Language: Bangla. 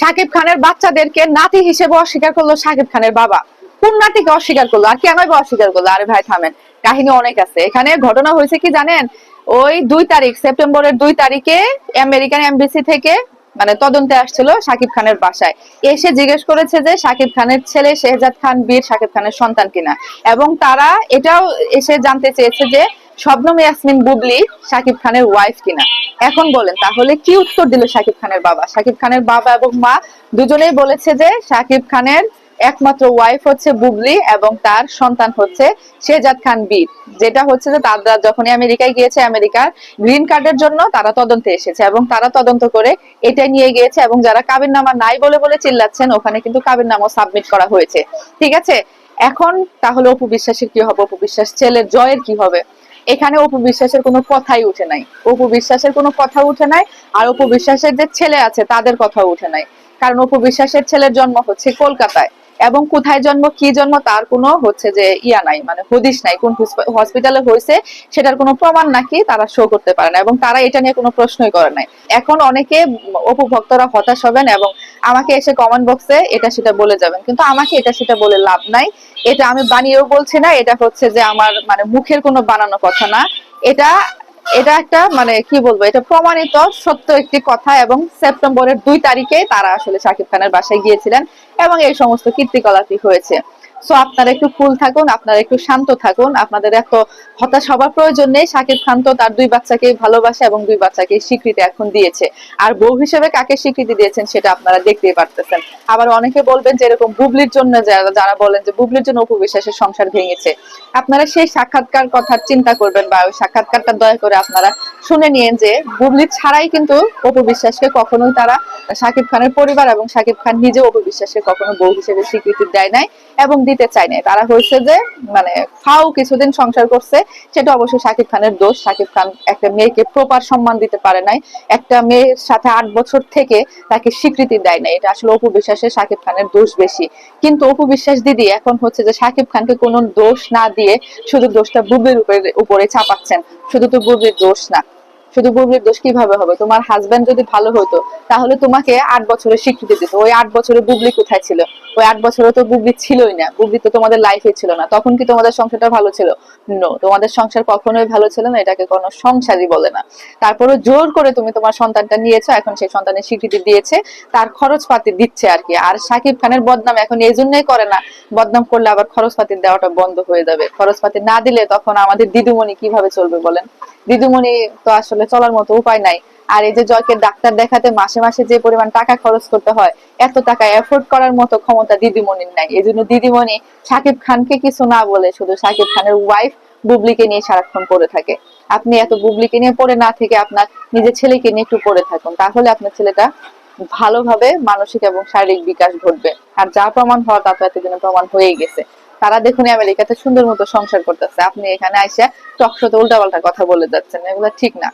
সাকিব খানের বাচ্চাদেরকে নাতি হিসেবে অস্বীকার করল সাকিব খানের বাবা। কোন নাতিকে অস্বীকার করল? আর কেনই বা অস্বীকার করল? আরে ভাই, থামেন। কাহিনী অনেক আছে। এখানে ঘটনা হয়েছে কি জানেন? ওই দুই তারিখ, সেপ্টেম্বরের দুই তারিখে আমেরিকান এমবিসি থেকে মানে তদন্তে আসছিল সাকিব খানের বাসায়। এসে জিজ্ঞেস করেছে যে সাকিব খানের ছেলে শেহজাদ খান বীর সাকিব খানের সন্তান কিনা। এবং তারা এটাও এসে জানতে চেয়েছে যে শবনম ইয়াসমিন বুবলি সাকিব খানের ওয়াইফ কিনা। এখন বলেন, তাহলে কি উত্তর দিল সাকিব খানের বাবা? সাকিব খানের বাবা এবং মা দুজনেই বলেছে যে সাকিব খানের একমাত্র ওয়াইফ হচ্ছে বুবলি এবং তার সন্তান হচ্ছে শেহজাদ খান বীর। যেটা হচ্ছে যে তারা যখনই আমেরিকায় গিয়েছে, আমেরিকার গ্রিন কার্ডের জন্য তারা তদন্তে এসেছে এবং তারা তদন্ত করে এটা নিয়ে গিয়েছে এবং যারা কাবির নামা নাই বলে বলে চিল্লাচ্ছেন, ওখানে কিন্তু কাবির নামও সাবমিট করা হয়েছে। ঠিক আছে? এখন তাহলে অপু বিশ্বাসের কি হবে? অপু বিশ্বাস ছেলের জয়ের কি হবে? এখানে অপু বিশ্বাসের কোনো কথাই উঠে নাই। অপু বিশ্বাসের কোনো কথা উঠে নাই আর অপু বিশ্বাসের যে ছেলে আছে তাদের কথাও উঠে নাই। কারণ অপু বিশ্বাসের ছেলের জন্ম হচ্ছে কলকাতায় এবং কোথায় জন্ম, কি জন্ম তার কোনো হচ্ছে যে ইয়া নাই মানে হদিস নাই। কোন হসপিটালে হয়েছে সেটার কোনো প্রমাণ নাকি তারা শো করতে পারে না এবং তারা এটা নিয়ে কোনো প্রশ্নই করে নাই। এখন অনেকে অপু ভক্তরা হতাশ হবেন এবং আমাকে এসে কমেন্ট বক্সে এটা সেটা বলে যাবেন। কিন্তু আমাকে এটা সেটা বলে লাভ নাই। এটা আমি বানিয়েও বলছি না, এটা হচ্ছে যে আমার মানে মুখের কোনো বানানো কথা না। এটা এটা একটা মানে কি বলব, এটা প্রমাণিত সত্য একটি কথা এবং সেপ্টেম্বরের দুই তারিখে তারা আসলে শাকিব খানের বাসায় গিয়েছিলেন এবং এই সমস্ত কীর্তিকলাপি হয়েছে। সো আপনারা একটু কুল থাকুন, আপনারা একটু শান্ত থাকুন। আপনাদের এত হতাশ হবার প্রয়োজন নেই। শাকিব খান তো তার দুই বাচ্চাকে ভালোবাসে এবং দুই বাচ্চাকে স্বীকৃতি এখন দিয়েছে। আর বউ হিসেবে কাকে স্বীকৃতি দিয়েছেন সেটা আপনারা দেখতেই পারতেছেন। আবার অনেকে বলবেন যে এরকম বুবলির জন্য যারা যারা বলেন যে বুবলির জন্য অপু বিশ্বাসের সংসার ভেঙেছে। আপনারা সেই সাক্ষাৎকার কথা চিন্তা করবেন বা ওই সাক্ষাৎকারটা দয়া করে আপনারা শুনে নিয়েন যে বুবলি ছাড়াই কিন্তু অপু কখনোই তারা শাকিব খানের পরিবার এবং শাকিব খান নিজে অপু কখনো বউ হিসেবে স্বীকৃতি দেয় নাই। এবং দিতে চায় নাই। তারা হয়েছে যে মানে ফাও কিছুদিন সংসার করছে। সেটা অবশ্যই শাকিব খানের দোষ। শাকিব খান একটা মেয়েকে প্রপার সম্মান দিতে পারে নাই। একটা মেয়ের সাথে আট বছর থেকে তাকে স্বীকৃতি দেয় নাই। এটা আসলে অপু বিশ্বাসের শাকিব খানের দোষ বেশি। কিন্তু অপু বিশ্বাস দিদি এখন হচ্ছে যে শাকিব খানকে কোনো দোষ না দিয়ে শুধু দোষটা বুবলির উপরে চাপাচ্ছেন। শুধু তো বুবলির দোষ না। শুধু বুবলির দোষ কীভাবে হবে? তোমার হাজবেন্ড যদি ভালো হতো, তাহলে তোমাকে আট বছরের স্বীকৃতি দিত। ওই আট বছরে বুবলি কোথায় ছিল? ওই আট বছরে তো বুবলি ছিলই না। বুবলি তো তোমাদের লাইফে ছিল না। তখন কি তোমাদের সংসারটা ভালো ছিল? নো তোমাদের সংসার কখনোই ভালো ছিল না, এটাকে কোনো সংসারই বলে না। তারপরে জোর করে তুমি তোমার সন্তানটা নিয়েছো, এখন সেই সন্তানের স্বীকৃতি দিয়েছে। তার খরচপাতি দিচ্ছে আর কি। আর সাকিব খানের বদনাম এখন এই জন্যই করে না। বদনাম করলে আবার খরচপাতি দেওয়াটা বন্ধ হয়ে যাবে। খরচপাতি না দিলে তখন আমাদের দিদিমণি কীভাবে চলবে বলেন? দিদিমণি তো আসলে চলার মতো উপায় নাই। আর এই যে জয়কে ডাক্তার দেখাতে মাসে মাসে যে পরিমাণ টাকা খরচ করতে হয়, এত টাকা এফোর্ড করার মতো ক্ষমতা দিদিমণির নাই। এই জন্য দিদিমণি সাকিব খানকে কিছু না বলে শুধু সাকিব খানের ওয়াইফ বুবলিকে নিয়ে সারাক্ষণ পড়ে থাকে। আপনি এত বুবলিকে নিয়ে পড়ে না থেকে আপনার নিজের ছেলেকে নিয়ে একটু পড়ে থাকুন। তাহলে আপনার ছেলেটা ভালোভাবে মানসিক এবং শারীরিক বিকাশ ঘটবে। আর যা প্রমাণ হওয়া তা তো এতদিনে প্রমাণ হয়েই গেছে। তারা দেখুন আমেরিকাতে সুন্দর মতো সংসার করতেছে। আপনি এখানে আইসা উল্টা পাল্টা কথা বলে যাচ্ছেন। এগুলো ঠিক না।